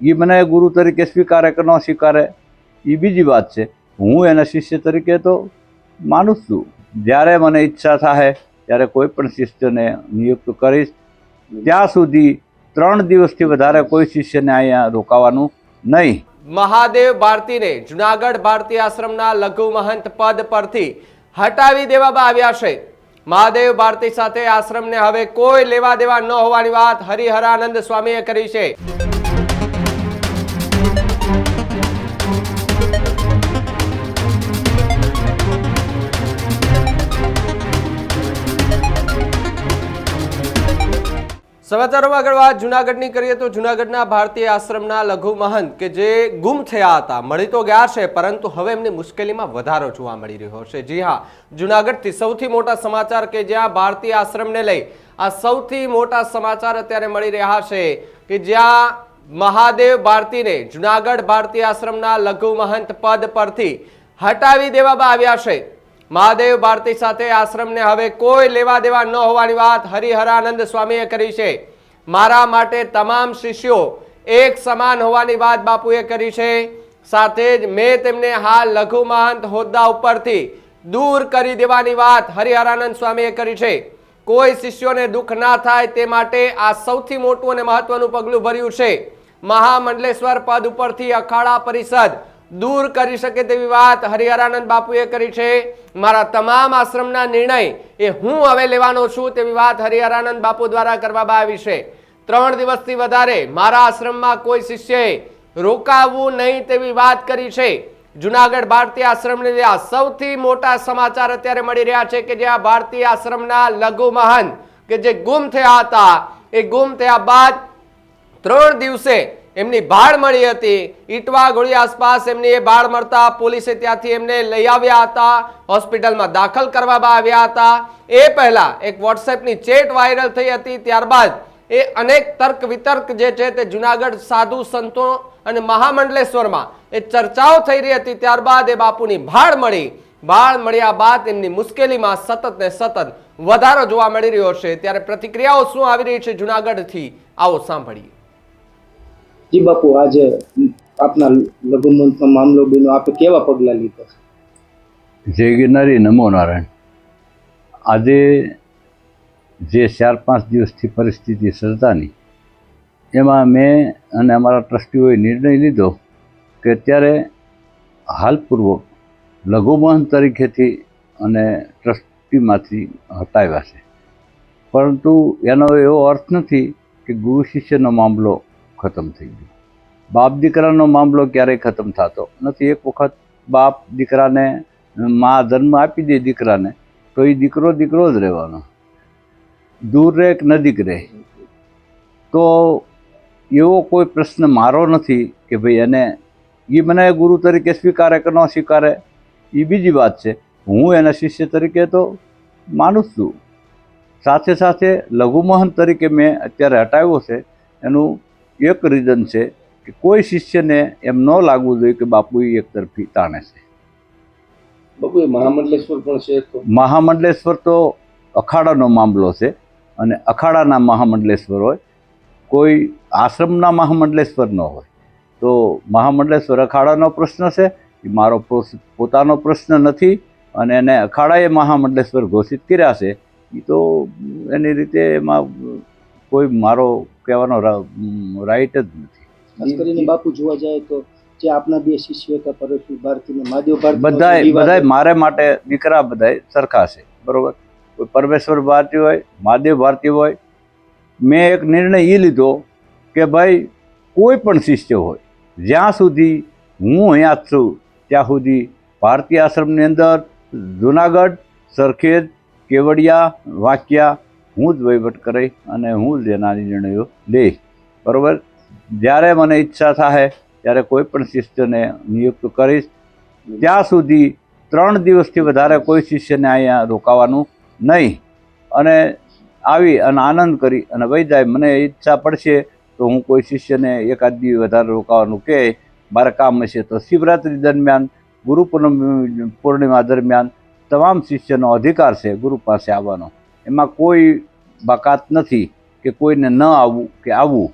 એ મને ગુરુ તરીકે સ્વીકારે કે ન સ્વીકારે એ બીજી વાત છે. હું એના શિષ્ય તરીકે તો માનું છું. જ્યારે મને ઈચ્છા થાય ત્યારે કોઈ પણ શિષ્યને નિયુક્ત કરીશ. ત્યાં સુધી ત્રણ દિવસથી વધારે કોઈ શિષ્યને અહીંયા રોકાવાનું નહીં. મહાદેવ ભારતીને જુનાગઢ ભારતી આશ્રમના લઘુ મહંત પદ પરથી હટાવી દેવામાં આવ્યા છે. મહાદેવ ભારતી સાથે આશ્રમને હવે કોઈ લેવા દેવા ન હોવાની વાત હરિહરાનંદ સ્વામીએ કરી છે. સમાચારોમાં આગળ વાત. જુનાગઢની કરીએ તો જુનાગઢના ભારતીય આશ્રમના લઘુ મહંત કે જે ગુમ થયા હતા. મળી તો ગયા છે, પરંતુ હવે એમની મુશ્કેલીમાં વધારો જોવા મળી રહ્યો છે. જી હા, જુનાગઢથી સૌથી મોટા સમાચાર કે જ્યાં ભારતીય આશ્રમને લઈ આ સૌથી મોટા સમાચાર અત્યારે મળી રહ્યા છે કે જ્યાં મહાદેવ ભારતીને જુનાગઢ ભારતીય આશ્રમના લઘુ મહંત પદ પરથી હટાવી દેવામાં આવ્યા છે. મહાદેવ ભારતી સાથે આશ્રમને હવે કોઈ લેવા દેવા ન હોવાની વાત હરિહરાનંદ સ્વામીએ કરી છે. મારા માટે તમામ શિષ્યો એક સમાન હોવાની વાત બાપુએ કરી છે. સાથે જ મેં તેમને હાલ લઘુ મહંત હોદ્દા ઉપરથી દૂર કરી દેવાની વાત હરિહરાનંદ સ્વામીએ કરી છે. કોઈ શિષ્યોને દુઃખ ના થાય તે માટે આ સૌથી મોટું અને મહત્વનું પગલું ભર્યું છે. મહામંડલેશ્વર પદ ઉપરથી અખાડા પરિષદ દૂર કરી શકે તેવી વાત હરિહરાનંદ બાપુએ કરી છે. મારા તમામ આશ્રમના નિર્ણય એ હું હવે લેવાનો છું તેવી વાત હરિહરાનંદ બાપુ દ્વારા કરવામાં આવી છે. ત્રણ દિવસથી વધારે મારા આશ્રમમાં કોઈ શિષ્યએ રોકાવવું નહીં તેવી વાત કરી છે. જુનાગઢ ભારતીય આશ્રમને આ સૌથી મોટા સમાચાર અત્યારે મળી રહ્યા છે કે જ્યાં ભારતીય આશ્રમના લઘુ મહંત કે જે ગુમ થયા હતા. એ ગુમ થયા બાદ ત્રણ દિવસે એમની ભાળ મળી હતી. ઈટવા ગોળી આસપાસ એમની એ ભાળ મળતા પોલીસે ત્યાંથી એમને લઈ આવ્યા હતા. હોસ્પિટલમાં દાખલ કરવામાં આવ્યા હતા. એ પહેલા એક વોટ્સએપની ચેટ વાયરલ થઈ હતી. ત્યારબાદ એ અનેક તર્ક વિતર્ક જે છે તે જુનાગઢ સાધુ સંતો અને મહામંડલેશ્વરમાં એ ચર્ચાઓ થઈ રહી હતી. ત્યારબાદ એ બાપુની ભાળ મળી. ભાળ મળ્યા બાદ એમની મુશ્કેલીમાં સતત ને સતત વધારો જોવા મળી રહ્યો છે. ત્યારે પ્રતિક્રિયાઓ શું આવી રહી છે જુનાગઢથી? આવો સાંભળીએ. જી બાપુ આજે આપના લઘુમંતનો મામલો બીનો આપે કેવા પગલાં લીધા જય ગિરનારી, નમો નારાયણ. આજે જે ચાર પાંચ દિવસથી પરિસ્થિતિ સર્જાની, એમાં મેં અને અમારા ટ્રસ્ટીઓએ નિર્ણય લીધો કે અત્યારે હાલપૂર્વક લઘુમહન તરીકેથી અને ટ્રસ્ટીમાંથી હટાવ્યા છે. પરંતુ એનો એવો અર્થ નથી કે ગુરુ શિષ્યનો મામલો ખતમ થઈ ગયું. બાપ દીકરાનો મામલો ક્યારેય ખતમ થતો નથી. એક વખત બાપ દીકરાને મા જન્મ આપી દે દીકરાને, તો એ દીકરો દીકરો જ રહેવાનો. દૂર રહે કે નજીક રહે? તો એવો કોઈ પ્રશ્ન મારો નથી કે ભાઈ એને એ મને ગુરુ તરીકે સ્વીકારે કે ન સ્વીકારે એ બીજી વાત છે. હું એના શિષ્ય તરીકે તો માનું છું. સાથે સાથે લઘુમહંત તરીકે મેં અત્યારે હટાવ્યો છે. એનું એક રીઝન છે કે કોઈ શિષ્યને એમ ન લાગવું જોઈએ કે બાપુ એક તરફી તાણે છે. બાપુ એ મહામંડલેશ્વર પણ છે તો? મહામંડલેશ્વર તો અખાડાનો મામલો છે અને અખાડાના મહામંડલેશ્વર હોય કોઈ આશ્રમના મહામંડલેશ્વર ન હોય. તો મહામંડલેશ્વર અખાડાનો પ્રશ્ન છે એ મારો પોતાનો પ્રશ્ન નથી અને એને અખાડાએ મહામંડલેશ્વર ઘોષિત કર્યા છે એ તો એની રીતે એમાં કોઈ મારો કહેવાનો રાઈટ જ નથી. ખાસ કરીને બાપુ જોવા જાય તો જે આપના બે શિષ્યો હતા પરેશભાઈ ભારતી મહાદેવ ભારતી બધાય બધાય મારે માટે દીકરા બધાય સરખા છે બરોબર? કોઈ પરમેશ્વર ભારતી હોય મહાદેવ ભારતી હોય મેં એક નિર્ણય એ લીધો કે ભાઈ કોઈ પણ શિષ્ય હોય જ્યાં સુધી હું અહીંયા છું ત્યાં સુધી ભારતીય આશ્રમની અંદર જુનાગઢ સરખેજ કેવડિયા વાંકિયા હું જ વહીવટ કરી અને હું જ એના નિર્ણયો લઈ બરાબર? જ્યારે મને ઈચ્છા થાય ત્યારે કોઈ પણ શિષ્યને નિયુક્ત કરીશ. ત્યાં સુધી ત્રણ દિવસથી વધારે કોઈ શિષ્યને અહીંયા રોકાવાનું નહીં. અને આવી અને આનંદ કરી અને વહી જાય. મને ઈચ્છા પડશે તો હું કોઈ શિષ્યને એકાદ દિવસ વધારે રોકાવાનું કહે. મારે કામ હશે તો શિવરાત્રિ દરમિયાન ગુરુ પૂર્ણિમા દરમિયાન તમામ શિષ્યનો અધિકાર છે ગુરુ પાસે આવવાનો. એમાં કોઈ બાકાત નથી કે કોઈને ન આવવું કે આવવું